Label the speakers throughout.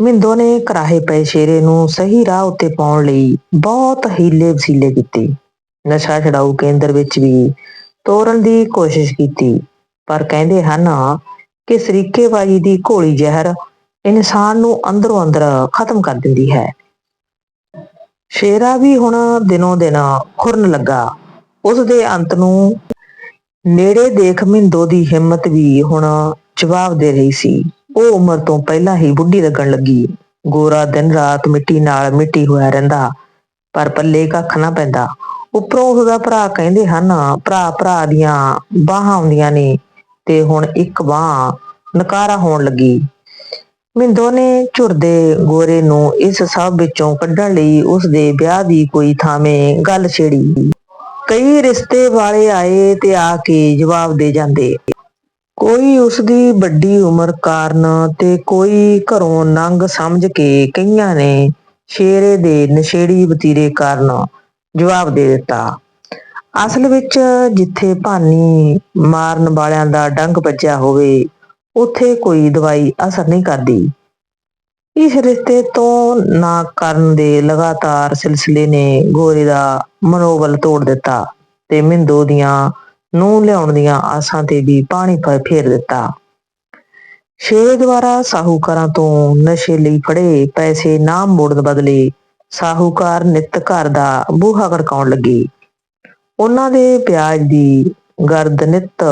Speaker 1: ਮਿੰਦੋ ਨੇ ਕਰਾਹੇ ਪਏ ਸ਼ੇਰੇ ਨੂੰ ਸਹੀ ਰਾਹ ਉੱਤੇ ਪਾਉਣ ਲਈ ਬਹੁਤ ਹੀਲੇ ਵਸੀਲੇ ਕੀਤੇ। ਨਸ਼ਾ ਛਡਾਊ ਕੇਂਦਰ ਵਿੱਚ ਵੀ ਤੋਰਨ ਦੀ ਕੋਸ਼ਿਸ਼ ਕੀਤੀ, ਪਰ ਕਹਿੰਦੇ ਹਨ, ਕਿ ਸਰੀਕੇਬਾਜ਼ੀ ਦੀ ਘੋਲੀ ਜ਼ਹਿਰ ਇਨਸਾਨ ਨੂੰ ਅੰਦਰੋਂ ਅੰਦਰ ਖਤਮ ਕਰ ਦਿੰਦੀ ਹੈ। ਸ਼ੇਰਾ ਵੀ ਹੁਣ ਦਿਨੋਂ ਦਿਨ ਖੁਰਨ ਲੱਗਾ। ਉਸ ਦੇ ਅੰਤ ਨੂੰ ਨੇੜੇ ਦੇਖ ਮਿੰਦੋ ਦੀ ਹਿੰਮਤ ਵੀ ਹੁਣ ਜਵਾਬ ਦੇ ਰਹੀ ਸੀ। ਉਹ ਉਮਰ ਤੋਂ ਪਹਿਲਾਂ ਹੀ ਬੁੱਢੀ ਲੱਗਣ ਲੱਗੀ। ਗੋਰਾ ਦਿਨ ਰਾਤ ਮਿੱਟੀ ਨਾਲ ਮਿੱਟੀ ਹੋਇਆ ਰਹਿੰਦਾ, ਪਰ ਪੱਲੇ ਕੱਖ ਨਾ ਪੈਂਦਾ। ਉੱਪਰੋਂ ਉਹਦਾ ਭਰਾ ਕਹਿੰਦੇ ਹਨ, ਭਰਾ ਭਰਾ ਦੀਆਂ ਬਾਹਾਂ ਹੁੰਦੀਆਂ ਨੇ ਤੇ ਹੁਣ ਇੱਕ ਬਾਹ ਨਕਾਰਾ ਹੋਣ ਲੱਗੀ। ਮਿੰਦੋ ਨੇ ਝੁਰਦੇ ਗੋਰੇ ਨੂੰ ਇਸ ਸਭ ਵਿੱਚੋਂ ਕੱਢਣ ਲਈ ਉਸ ਦੇ ਵਿਆਹ ਦੀ ਕੋਈ ਥਾਵੇਂ ਗੱਲ ਛੇੜੀ। ਕਈ ਰਿਸ਼ਤੇ ਵਾਲੇ ਆਏ ਤੇ ਆ ਕੇ ਜਵਾਬ ਦੇ ਜਾਂਦੇ। ਕੋਈ ਉਸ ਦੀ ਵੱਡੀ ਉਮਰ ਕਾਰਨ ਤੇ ਕੋਈ ਘਰੋਂ ਨੰਗ ਸਮਝ ਕੇ ਕਈਆਂ ਨੇ ਸ਼ੇਰੇ ਦੇ ਨਸ਼ੇੜੀ ਵਤੀਰੇ ਕਾਰਨ ਜਵਾਬ ਦੇ ਦਿੱਤਾ। ਅਸਲ ਵਿੱਚ ਜਿੱਥੇ ਭਾਨੀ ਮਾਰਨ ਵਾਲਿਆਂ ਦਾ ਡੰਗ ਵੱਜਿਆ ਹੋਵੇ, ਉੱਥੇ ਕੋਈ ਦਵਾਈ ਅਸਰ ਨਹੀਂ ਕਰਦੀ। ਇਸ ਰਿਸ਼ਤੇ ਤੋਂ ਨਾ ਕਰਨ ਦੇ ਲਗਾਤਾਰ ਸਿਲਸਿਲੇ ਨੇ ਗੋਰੇ ਦਾ ਮਨੋਬਲ ਤੋੜ ਦਿੱਤਾ ਤੇ ਮਿੰਦੋ ਦੀਆਂ ਨੂੰ ਲਿਆਉਣ ਦੀਆਂ ਆਸਾਂ ਤੇ ਵੀ ਪਾਣੀ ਪ- ਫੇਰ ਦਿੱਤਾ। ਸ਼ੇਰੇ ਦੁਆਰਾ ਸਾਹੂਕਾਰਾਂ ਤੋਂ ਨਸ਼ੇ ਲਈ ਫੜੇ, ਪੈਸੇ ਨਾ ਮੋੜਨ ਬਦਲੇ ਸਾਹੂਕਾਰ ਨਿੱਤ ਘਰ ਦਾ ਬੂਹਾ ਖੜਕਾਉਣ ਲੱਗੇ। ਉਹਨਾਂ ਦੇ ਪਿਆਜ ਦੀ ਗਰਦ ਨਿੱਤ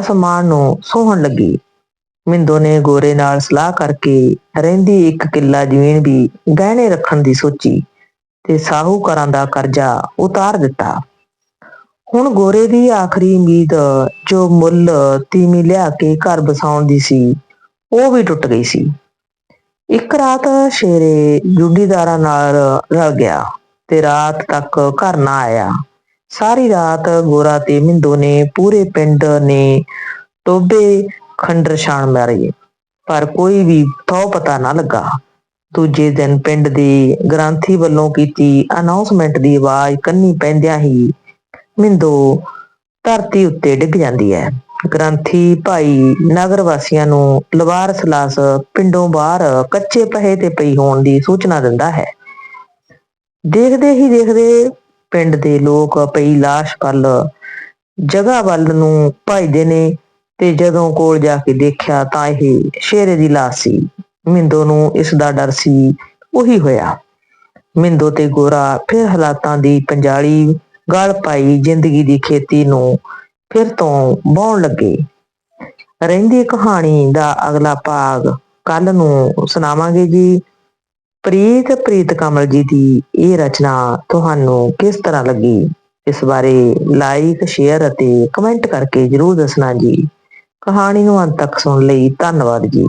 Speaker 1: ਅਸਮਾਨ ਨੂੰ ਸੋਹਣ ਲੱਗੀ। ਮਿੰਦੋ ਨੇ ਗੋਰੇ ਨਾਲ ਸਲਾਹ ਕਰਕੇ ਰਹਿੰਦੀ ਇੱਕ ਕਿੱਲਾ ਜ਼ਮੀਨ ਵੀ ਗਹਿਣੇ ਰੱਖਣ ਦੀ ਸੋਚੀ ਤੇ ਸਾਹੂਕਾਰਾਂ ਦਾ ਕਰਜ਼ਾ ਉਤਾਰ ਦਿੱਤਾ। ਹੁਣ ਗੋਰੇ ਦੀ ਆਖਰੀ ਉਮੀਦ, ਜੋ ਮੁੱਲ, ਤੀਵੀਂ ਲਿਆ ਕੇ ਘਰ ਬਸਾਉਣ ਦੀ ਸੀ, ਉਹ ਵੀ ਟੁੱਟ ਗਈ ਸੀ। ਇੱਕ ਰਾਤ ਸ਼ੇਰੇ ਜੁਡੀਦਾਰਾਂ ਨਾਲ ਰਲ ਗਿਆ ਤੇ ਰਾਤ ਤੱਕ ਘਰ ਨਾ ਆਇਆ। ਸਾਰੀ ਰਾਤ ਗੋਰਾ ਤੇ ਮਿੰਦੋ ਨੇ, ਪੂਰੇ ਪਿੰਡ ਨੇ ਟੋਬੇ ਖੰਡਰ ਛਾਣ ਮਾਰੇ, ਪਰ ਕੋਈ ਵੀ ਤੋ ਪਤਾ ਨਾ ਲੱਗਾ। ਦੂਜੇ ਦਿਨ ਪਿੰਡ ਦੇ ਗ੍ਰੰਥੀ ਵੱਲੋਂ ਕੀਤੀ ਅਨਾਉਂਸਮੈਂਟ ਦੀ ਆਵਾਜ਼ ਕੰਨੀ ਪੈਂਦਿਆਂ ਹੀ ਮਿੰਦੋ ਧਰਤੀ ਉੱਤੇ ਡਿੱਗ ਜਾਂਦੀ ਹੈ। ਗ੍ਰੰਥੀ ਭਾਈ ਨਗਰ ਵਾਸੀਆਂ ਨੂੰ ਲਵਾਰਸ ਲਾਸ ਪਿੰਡੋਂ ਬਾਹਰ ਕੱਚੇ ਪਹੇ ਤੇ ਪਈ ਹੋਣ ਦੀ ਸੂਚਨਾ ਦਿੰਦਾ ਹੈ। ਦੇਖਦੇ ਹੀ ਦੇਖਦੇ ਪਿੰਡ ਦੇ ਲੋਕ ਪਈ ਲਾਸ਼ ਵੱਲ, ਜਗ੍ਹਾ ਵੱਲ ਨੂੰ ਭਜਦੇ ਨੇ ਤੇ ਜਦੋਂ ਕੋਲ ਜਾ ਕੇ ਦੇਖਿਆ ਤਾਂ ਇਹ ਸ਼ੇਰੇ ਦੀ ਲਾਸ਼ ਸੀ। ਮਿੰਦੋ ਨੂੰ ਇਸ ਦਾ ਡਰ ਸੀ, ਉਹੀ ਹੋਇਆ। ਮਿੰਦੋ ਤੇ ਗੋਰਾ ਫਿਰ ਹਾਲਾਤਾਂ ਦੀ ਪੰਜਾਲੀ ਗਲ ਪਾਈ ਜ਼ਿੰਦਗੀ ਦੀ ਖੇਤੀ ਨੂੰ, ਫਿਰ ਤੋਂ ਵਾਹੁਣ ਲੱਗੇ। ਰਹਿੰਦੀ ਕਹਾਣੀ ਦਾ ਅਗਲਾ ਭਾਗ ਕੱਲ ਨੂੰ ਸੁਣਾਵਾਂਗੇ ਜੀ। ਪ੍ਰੀਤ ਪ੍ਰੀਤ ਕਮਲ ਜੀ ਦੀ ਇਹ ਰਚਨਾ ਤੁਹਾਨੂੰ ਕਿਸ ਤਰ੍ਹਾਂ ਲੱਗੀ? ਇਸ ਬਾਰੇ ਲਾਈਕ ਸ਼ੇਅਰ ਅਤੇ ਕਮੈਂਟ ਕਰਕੇ ਜਰੂਰ ਦੱਸਣਾ ਜੀ। ਕਹਾਣੀ ਨੂੰ ਅੰਤ ਤੱਕ ਸੁਣਨ ਲਈ ਧੰਨਵਾਦ ਜੀ।